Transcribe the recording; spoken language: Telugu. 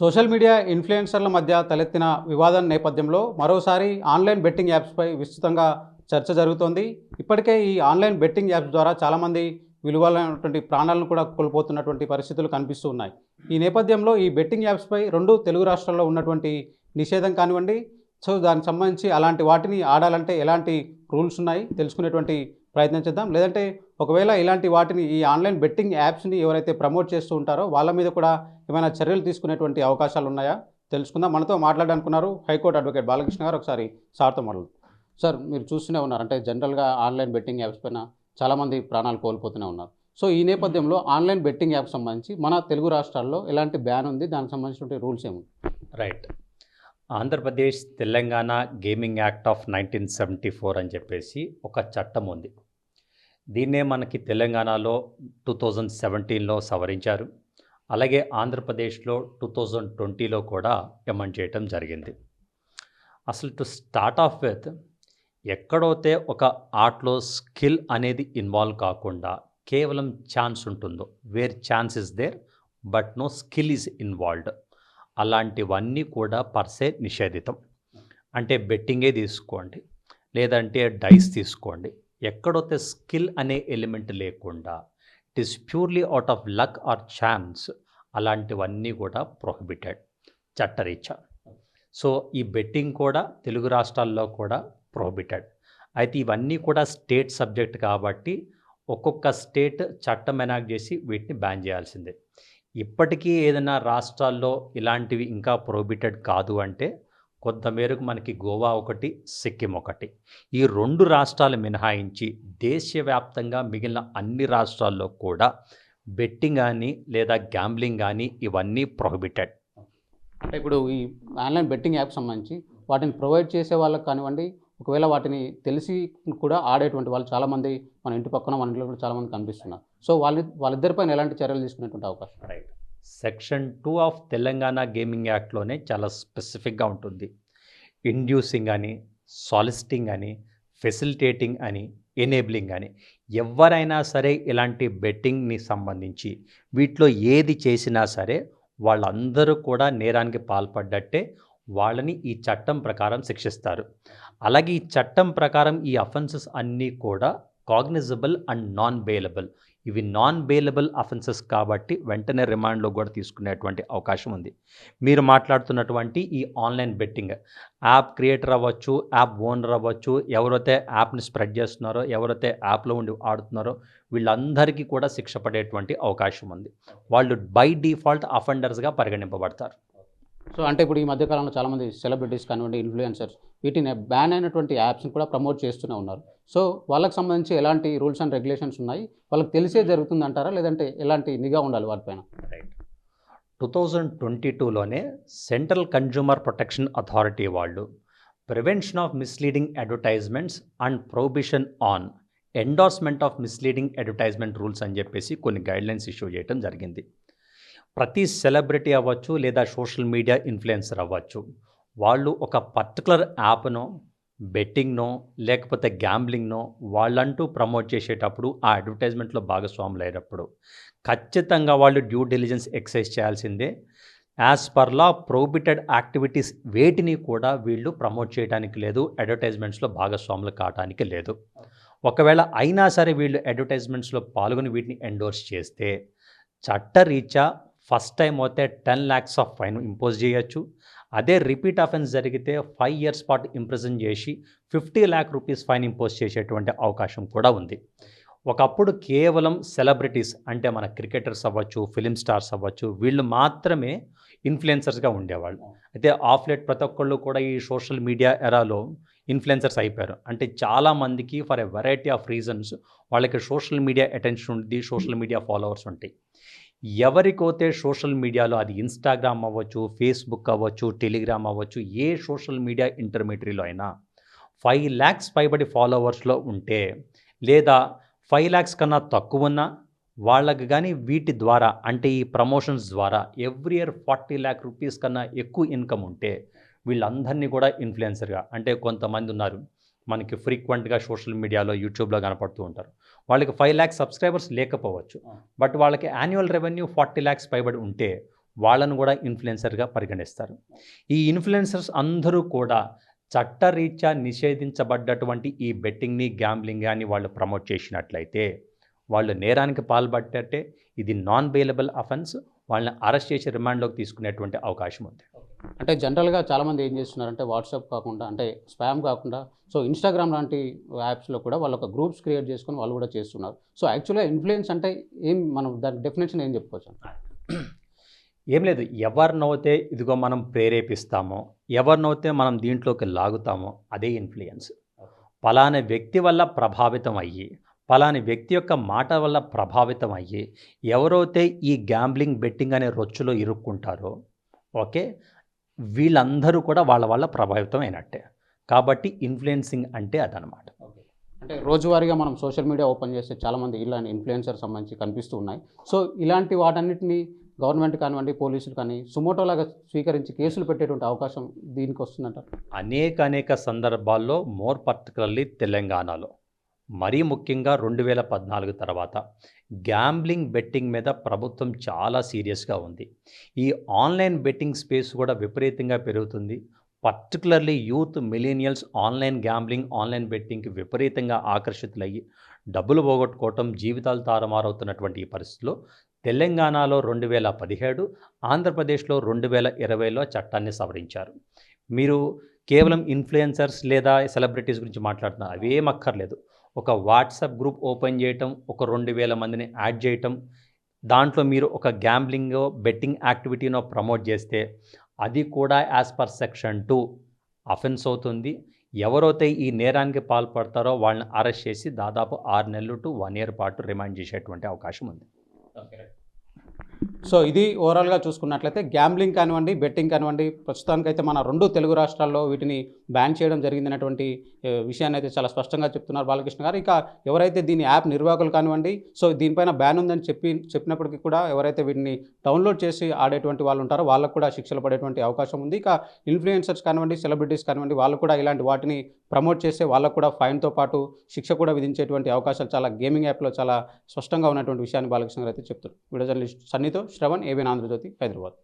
సోషల్ మీడియా ఇన్ఫ్లుయెన్సర్ల మధ్య తలెత్తిన వివాదం నేపథ్యంలో మరోసారి ఆన్లైన్ బెట్టింగ్ యాప్స్పై విస్తృతంగా చర్చ జరుగుతోంది. ఇప్పటికే ఈ ఆన్లైన్ బెట్టింగ్ యాప్స్ ద్వారా చాలామంది విలువైనటువంటి ప్రాణాలను కూడా కోల్పోతున్నటువంటి పరిస్థితులు కనిపిస్తూ ఉన్నాయి. ఈ నేపథ్యంలో ఈ బెట్టింగ్ యాప్స్పై రెండు తెలుగు రాష్ట్రాల్లో ఉన్నటువంటి నిషేధం కానివ్వండి సో దానికి సంబంధించి అలాంటి వాటిని ఆడాలంటే ఎలాంటి రూల్స్ ఉన్నాయి తెలుసుకునేటువంటి ప్రయత్నం చేద్దాం. లేదంటే ఒకవేళ ఇలాంటి వాటిని ఈ ఆన్లైన్ బెట్టింగ్ యాప్స్ని ఎవరైతే ప్రమోట్ చేస్తూ ఉంటారో వాళ్ళ మీద కూడా ఏమైనా చర్యలు తీసుకునేటువంటి అవకాశాలు ఉన్నాయా? తెలుసుకుందాం. మనతో మాట్లాడనుకున్నారు హైకోర్టు అడ్వకేట్ బాలకృష్ణ గారు. ఒకసారి సార్తో మాట్లాడు. సార్ మీరు చూస్తూనే ఉన్నారు. అంటే జనరల్గా ఆన్లైన్ బెట్టింగ్ యాప్స్ పైన చాలామంది ప్రాణాలు కోల్పోతూనే ఉన్నారు. సో ఈ నేపథ్యంలో ఆన్లైన్ బెట్టింగ్ యాప్ సంబంధించి మన తెలుగు రాష్ట్రాల్లో ఎలాంటి బ్యాన్ ఉంది? దానికి సంబంధించిన రూల్స్ ఏముంది right. Andhra Pradesh Telangana gaming act of nineteen seventy four అని చెప్పేసి ఒక చట్టం ఉంది. దీన్నే మనకి తెలంగాణలో టూ థౌజండ్ సెవెంటీన్లో సవరించారు. అలాగే ఆంధ్రప్రదేశ్లో టూ థౌజండ్ ట్వంటీలో కూడా ఎమెండ్ చేయటం జరిగింది. అసలు టు స్టార్ట్ ఆఫ్ విత్ ఎక్కడైతే ఒక ఆర్ట్లో స్కిల్ అనేది ఇన్వాల్వ్ కాకుండా కేవలం ఛాన్స్ ఉంటుందో where chance is there but no skill is involved. అలాంటివన్నీ కూడా పర్సే నిషేధితం. అంటే బెట్టింగే తీసుకోండి. లేదంటే డైస్ తీసుకోండి. ఎక్కడైతే స్కిల్ అనే ఎలిమెంట్ లేకుండా it is purely out of luck or chance అలాంటివన్నీ కూడా ప్రొహిబిటెడ్ చట్టరీత్యా. సో ఈ బెట్టింగ్ కూడా తెలుగు రాష్ట్రాల్లో కూడా ప్రొహిబిటెడ్. అయితే ఇవన్నీ కూడా స్టేట్ సబ్జెక్ట్ కాబట్టి ఒక్కొక్క స్టేట్ చట్టం ఎనాక్ట్ చేసి వీటిని బ్యాన్ చేయాల్సిందే. ఇప్పటికీ ఏదైనా రాష్ట్రాల్లో ఇలాంటివి ఇంకా ప్రొహిబిటెడ్ కాదు అంటే కొంతమేరకు మనకి గోవా ఒకటి సిక్కిం ఒకటి. ఈ రెండు రాష్ట్రాలు మినహాయించి దేశవ్యాప్తంగా మిగిలిన అన్ని రాష్ట్రాల్లో కూడా బెట్టింగ్ కానీ లేదా గ్యాంబ్లింగ్ కానీ ఇవన్నీ ప్రొహిబిటెడ్. అంటే ఇప్పుడు ఈ ఆన్లైన్ బెట్టింగ్ యాప్ సంబంధించి వాటిని ప్రొవైడ్ చేసే వాళ్ళకి కానివ్వండి ఒకవేళ వాటిని తెలిసి కూడా ఆడేటువంటి వాళ్ళు చాలామంది మన ఇంటి పక్కన మన ఇంట్లో కూడా చాలామంది కనిపిస్తున్నారు. సో వాళ్ళ వాళ్ళిద్దరిపైన ఎలాంటి చర్యలు తీసుకునేటువంటి అవకాశం? Right. Section two of Telangana gaming యాక్ట్లోనే చాలా స్పెసిఫిక్గా ఉంటుంది. ఇండ్యూసింగ్ అని సాలిసిటింగ్ అని ఫెసిలిటేటింగ్ అని ఎనేబ్లింగ్ అని. ఎవరైనా సరే ఇలాంటి బెట్టింగ్ని సంబంధించి వీటిలో ఏది చేసినా సరే వాళ్ళందరూ కూడా నేరానికి పాల్పడ్డట్టే వాళ్ళని ఈ చట్టం ప్రకారం శిక్షిస్తారు. అలాగే ఈ చట్టం ప్రకారం ఈ అఫెన్సెస్ అన్నీ కూడా కాగ్నిజబుల్ అండ్ నాన్ బెయిలబుల్. ఇవి నాన్ బెయిలబుల్ అఫెన్సెస్ కాబట్టి వెంటనే రిమాండ్లో కూడా తీసుకునేటువంటి అవకాశం ఉంది. మీరు మాట్లాడుతున్నటువంటి ఈ ఆన్లైన్ బెట్టింగ్ యాప్ క్రియేటర్ అవ్వచ్చు యాప్ ఓనర్ అవ్వచ్చు ఎవరైతే యాప్ని స్ప్రెడ్ చేస్తున్నారో ఎవరైతే యాప్లో ఉండి ఆడుతున్నారో వీళ్ళందరికీ కూడా శిక్ష పడేటువంటి అవకాశం ఉంది. వాళ్ళు బై డిఫాల్ట్ అఫెండర్స్గా పరిగణింపబడతారు. సో అంటే ఇప్పుడు ఈ మధ్యకాలంలో చాలామంది సెలబ్రిటీస్ కానివ్వండి ఇన్ఫ్లుయెన్సర్స్ వీటిని బ్యాన్ అయినటువంటి యాప్స్ని కూడా ప్రమోట్ చేస్తూనే ఉన్నారు. సో వాళ్ళకి సంబంధించి ఎలాంటి రూల్స్ అండ్ రెగ్యులేషన్స్ ఉన్నాయి? వాళ్ళకి తెలిసే జరుగుతుంది అంటారా లేదంటే ఎలాంటి నిఘా ఉండాలి వాటిపైన రైట్ టూ థౌజండ్ ట్వంటీ టూలోనే సెంట్రల్ కన్జ్యూమర్ ప్రొటెక్షన్ అథారిటీ వాళ్ళు prevention of misleading advertisements and prohibition on endorsement of misleading advertisement rules అని చెప్పేసి కొన్ని గైడ్లైన్స్ ఇష్యూ చేయడం జరిగింది. ప్రతి సెలబ్రిటీ అవ్వచ్చు లేదా సోషల్ మీడియా ఇన్ఫ్లుయెన్సర్ అవ్వచ్చు. వాళ్ళు ఒక పర్టికులర్ యాప్నో బెట్టింగ్నో లేకపోతే గ్యాంబ్లింగ్నో వాళ్ళంటూ ప్రమోట్ చేసేటప్పుడు ఆ అడ్వర్టైజ్మెంట్లో భాగస్వాములు అయ్యేటప్పుడు ఖచ్చితంగా వాళ్ళు డ్యూ డెలిజెన్స్ ఎక్సైజ్ చేయాల్సిందే. As per law prohibited activities వేటిని కూడా వీళ్ళు ప్రమోట్ చేయడానికి లేదు అడ్వర్టైజ్మెంట్స్లో భాగస్వాములు కావడానికి లేదు. ఒకవేళ అయినా సరే వీళ్ళు అడ్వర్టైజ్మెంట్స్లో పాల్గొని వీటిని ఎండోర్స్ చేస్తే చట్టరీత్యా ఫస్ట్ టైం అయితే ten lakhs of fine impose చేయొచ్చు. అదే రిపీట్ అఫెన్స్ జరిగితే ఫైవ్ ఇయర్స్ పాటు ఇంప్రిజన్ చేసి fifty lakh rupees fine impose చేసేటువంటి అవకాశం కూడా ఉంది. ఒకప్పుడు కేవలం సెలబ్రిటీస్ అంటే మన క్రికెటర్స్ అవ్వచ్చు ఫిలిం స్టార్స్ అవ్వచ్చు వీళ్ళు మాత్రమే ఇన్ఫ్లుయెన్సర్స్గా ఉండేవాళ్ళు. అయితే ఆఫ్ లెట్ ప్రతి ఒక్కళ్ళు కూడా ఈ సోషల్ మీడియా ఎరాలో ఇన్ఫ్లుయెన్సర్స్ అయిపోయారు. అంటే చాలామందికి for a variety of reasons వాళ్ళకి సోషల్ మీడియా అటెన్షన్ ఉంటుంది సోషల్ మీడియా ఫాలోవర్స్ ఉంటాయి. ఎవరికైతే సోషల్ మీడియాలో అది ఇన్స్టాగ్రామ్ అవ్వచ్చు ఫేస్బుక్ అవ్వచ్చు టెలిగ్రామ్ అవ్వచ్చు ఏ సోషల్ మీడియా ఇంటర్మీడియట్లో అయినా ఫైవ్ ల్యాక్స్ పైబడి ఫాలోవర్స్లో ఉంటే లేదా ఫైవ్ ల్యాక్స్ కన్నా తక్కువ ఉన్నా వాళ్ళకి కానీ వీటి ద్వారా అంటే ఈ ప్రమోషన్స్ ద్వారా every year forty lakh rupees కన్నా ఎక్కువ ఇన్కమ్ ఉంటే వీళ్ళందరినీ కూడా ఇన్ఫ్లుయెన్సర్గా అంటే కొంతమంది ఉన్నారు. మనకి ఫ్రీక్వెంట్గా సోషల్ మీడియాలో యూట్యూబ్లో కనపడుతూ ఉంటారు. వాళ్ళకి ఫైవ్ ల్యాక్స్ సబ్స్క్రైబర్స్ లేకపోవచ్చు. బట్ వాళ్ళకి యాన్యువల్ రెవెన్యూ ఫార్టీ ల్యాక్స్ పైబడి ఉంటే వాళ్ళను కూడా ఇన్ఫ్లుయెన్సర్గా పరిగణిస్తారు. ఈ ఇన్ఫ్లుయెన్సర్స్ అందరూ కూడా చట్టరీత్యా నిషేధించబడ్డటువంటి ఈ బెట్టింగ్ని గ్యాంబ్లింగ్ కానీ వాళ్ళు ప్రమోట్ చేసినట్లయితే వాళ్ళు నేరానికి పాల్పడ్డట్టే ఇది నాన్ బెయిలబుల్ అఫెన్స్ వాళ్ళని అరెస్ట్ చేసి రిమాండ్లోకి తీసుకునేటువంటి అవకాశం ఉంది. అంటే జనరల్గా చాలామంది ఏం చేస్తున్నారంటే వాట్సాప్ కాకుండా అంటే స్పామ్ కాకుండా సో ఇన్స్టాగ్రామ్ లాంటి యాప్స్లో కూడా వాళ్ళు ఒక గ్రూప్స్ క్రియేట్ చేసుకొని వాళ్ళు కూడా చేస్తున్నారు. సో యాక్చువల్గా ఇన్ఫ్లుయెన్స్ అంటే ఏం మనం దాని డెఫినేషన్ ఏం చెప్పుకోవచ్చు? ఏం లేదు. ఎవరినైతే ఇదిగో మనం ప్రేరేపిస్తామో ఎవరినైతే మనం దీంట్లోకి లాగుతామో అదే ఇన్ఫ్లుయెన్స్. పలానా వ్యక్తి వల్ల ప్రభావితం అయ్యి పలాని వ్యక్తి యొక్క మాట వల్ల ప్రభావితం అయ్యి ఎవరైతే ఈ గ్యాంబ్లింగ్ బెట్టింగ్ అనే రొచ్చులో ఇరుక్కుంటారో ఓకే? వీళ్ళందరూ కూడా వాళ్ళ వల్ల ప్రభావితం అయినట్టే. కాబట్టి ఇన్ఫ్లుయెన్సింగ్ అంటే అదనమాట. అంటే రోజువారీగా మనం సోషల్ మీడియా ఓపెన్ చేస్తే చాలామంది ఇలాంటి ఇన్ఫ్లుయెన్సర్ సంబంధించి కనిపిస్తూ ఉన్నాయి సో ఇలాంటి వాటన్నిటిని గవర్నమెంట్ కానివ్వండి పోలీసులు కానీ సుమోటోలాగా స్వీకరించి కేసులు పెట్టేటువంటి అవకాశం దీనికి వస్తుందంటారు అనేక అనేక సందర్భాల్లో మోర్ పర్టికులర్లీ తెలంగాణలో. మరీ ముఖ్యంగా రెండు వేల పద్నాలుగు తర్వాత. గ్యాంబ్లింగ్ బెట్టింగ్ మీద ప్రభుత్వం చాలా సీరియస్గా ఉంది. ఈ ఆన్లైన్ బెట్టింగ్ స్పేస్ కూడా విపరీతంగా పెరుగుతుంది. Particularly youth millennials online gambling online బెట్టింగ్కి విపరీతంగా ఆకర్షితులయ్యి డబ్బులు పోగొట్టుకోవటం జీవితాలు తారుమారవుతున్నటువంటి ఈ పరిస్థితిలో తెలంగాణలో రెండు వేల పదిహేడు ఆంధ్రప్రదేశ్లో రెండు వేల ఇరవైలో చట్టాన్ని సవరించారు. మీరు కేవలం ఇన్ఫ్లుయెన్సర్స్ లేదా సెలబ్రిటీస్ గురించి మాట్లాడుతున్నారు. అవేం అక్కర్లేదు. ఒక వాట్సాప్ గ్రూప్ ఓపెన్ చేయటం ఒక రెండు వేల మందిని యాడ్ చేయటం దాంట్లో మీరు ఒక గ్యాంబ్లింగ్ బెట్టింగ్ యాక్టివిటీనో ప్రమోట్ చేస్తే అది కూడా as per section two offence అవుతుంది. ఎవరైతే ఈ నేరానికి పాల్పడతారో వాళ్ళని అరెస్ట్ చేసి దాదాపు ఆరు నెలలు టు వన్ ఇయర్ పాటు రిమాండ్ చేసేటువంటి అవకాశం ఉంది. సో ఇది ఓవరాల్గా చూసుకున్నట్లయితే గ్యాంబ్లింగ్ కానివ్వండి బెట్టింగ్ కానివ్వండి ప్రస్తుతానికైతే మన రెండు తెలుగు రాష్ట్రాల్లో వీటిని బ్యాన్ చేయడం జరిగిందనేటువంటి విషయాన్ని అయితే చాలా స్పష్టంగా చెప్తున్నారు బాలకృష్ణ గారు. ఇక ఎవరైతే దీని యాప్ నిర్వాహకులు కానివ్వండి సో దీనిపైన బ్యాన్ ఉందని చెప్పి చెప్పినప్పటికీ కూడా ఎవరైతే వీటిని డౌన్లోడ్ చేసి ఆడేటువంటి వాళ్ళు ఉంటారో వాళ్ళకు కూడా శిక్షలు పడేటువంటి అవకాశం ఉంది. ఇక ఇన్ఫ్లుయెన్సర్స్ కానివ్వండి సెలబ్రిటీస్ కానివ్వండి వాళ్ళు కూడా ఇలాంటి వాటిని ప్రమోట్ చేస్తే వాళ్ళకు కూడా ఫైన్తో పాటు శిక్ష కూడా విధించేటువంటి అవకాశాలు చాలా గేమింగ్ యాప్లో చాలా స్పష్టంగా ఉన్నటువంటి విషయాన్ని బాలకృష్ణ గారు అయితే చెప్తారు వీడియో జర్నలిస్ట్ సన్నితో శ్రవణ్ ఏబిఎన్ ఆంధ్రజ్యోతి హైదరాబాద్.